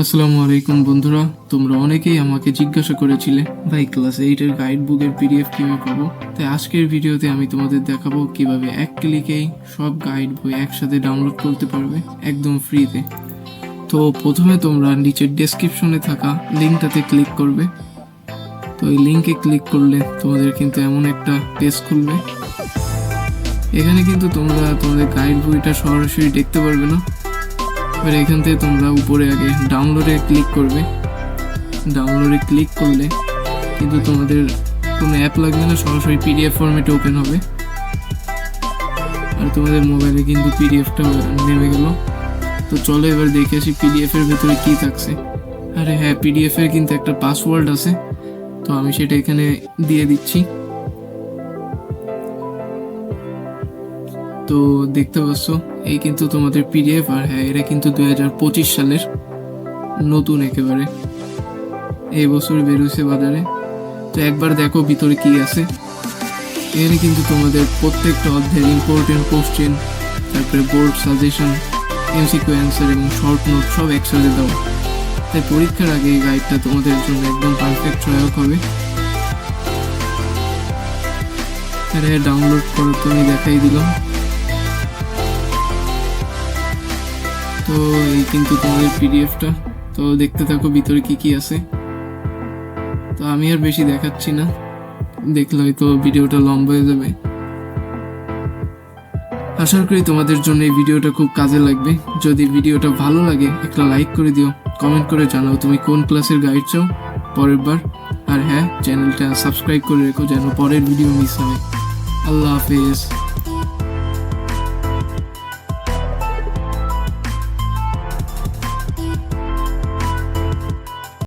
আসসালামু আলাইকুম, বন্ধুরা। তোমরা অনেকেই আমাকে জিজ্ঞাসা করেছিলে, ভাই ক্লাস এইটের গাইড বুকের পিডিএফ কীভাবে পাবো? তাই আজকের ভিডিওতে আমি তোমাদের দেখাবো কীভাবে এক ক্লিকেই সব গাইড বই একসাথে ডাউনলোড করতে পারবে একদম ফ্রিতে তো প্রথমে তোমরা নিচের ডেসক্রিপশনে থাকা লিঙ্কটাতে ক্লিক করবে। তো এই লিঙ্কে ক্লিক করলে তোমাদের কিন্তু এমন একটা পেজ খুলবে। এখানে কিন্তু তোমরা তোমাদের গাইড বইটা সরাসরি দেখতে পারবে না। এবার এখান থেকে তোমরা উপরে আগে ডাউনলোডে ক্লিক করবে। ডাউনলোডে ক্লিক করলে কিন্তু তোমাদের কোনো অ্যাপ লাগবে না, সরাসরি পিডিএফ ফরম্যাটে ওপেন হবে। আর তোমাদের মোবাইলে কিন্তু পিডিএফটা নেমে গেল। তো চলো এবার দেখে আসি পিডিএফের ভেতরে কি থাকছে। আরে হ্যাঁ পিডিএফের কিন্তু একটা পাসওয়ার্ড আছে। তো আমি সেটা এখানে দিয়ে দিচ্ছি। তো দেখতে পাচ্ছ এই কিন্তু তোমাদের পিডিএফ আর হ্যাঁ এটা কিন্তু দুই হাজার পঁচিশ সালের নতুন একেবারে। এই বছর বেরোছে বাজারে। তো একবার দেখো ভিতরে কি আছে। এখানে কিন্তু তোমাদের প্রত্যেকটা অধ্যায়ের ইম্পর্টেন্ট কোশ্চেন তারপরে বোর্ড সাজেশন এমসিকিউ অ্যান্সার এবং শর্ট নোট সব একসাথে দাও। তাই পরীক্ষার আগে এই গাইডটা তোমাদের জন্য একদম পারফেক্ট সহায়ক হবে। ডাউনলোড করো তো আমি দেখাই দিলাম। তো এই কিন্তু তোমাদের পিডিএফটা তো দেখতে থাকো ভিতরে কি কি আছে। তো আমি আর বেশি দেখাচ্ছি না। দেখলে হয়তো ভিডিওটা লম্বা হয়ে যাবে। আশা করি তোমাদের জন্য এই ভিডিওটা খুব কাজে লাগবে। যদি ভিডিওটা ভালো লাগে, একটা লাইক করে দিও। কমেন্ট করে জানাও তুমি কোন ক্লাসের গাইড চাও পরের বার। আর হ্যাঁ চ্যানেলটা সাবস্ক্রাইব করে রেখো যেন পরের ভিডিও মিস হয়। আল্লাহ হাফেজ।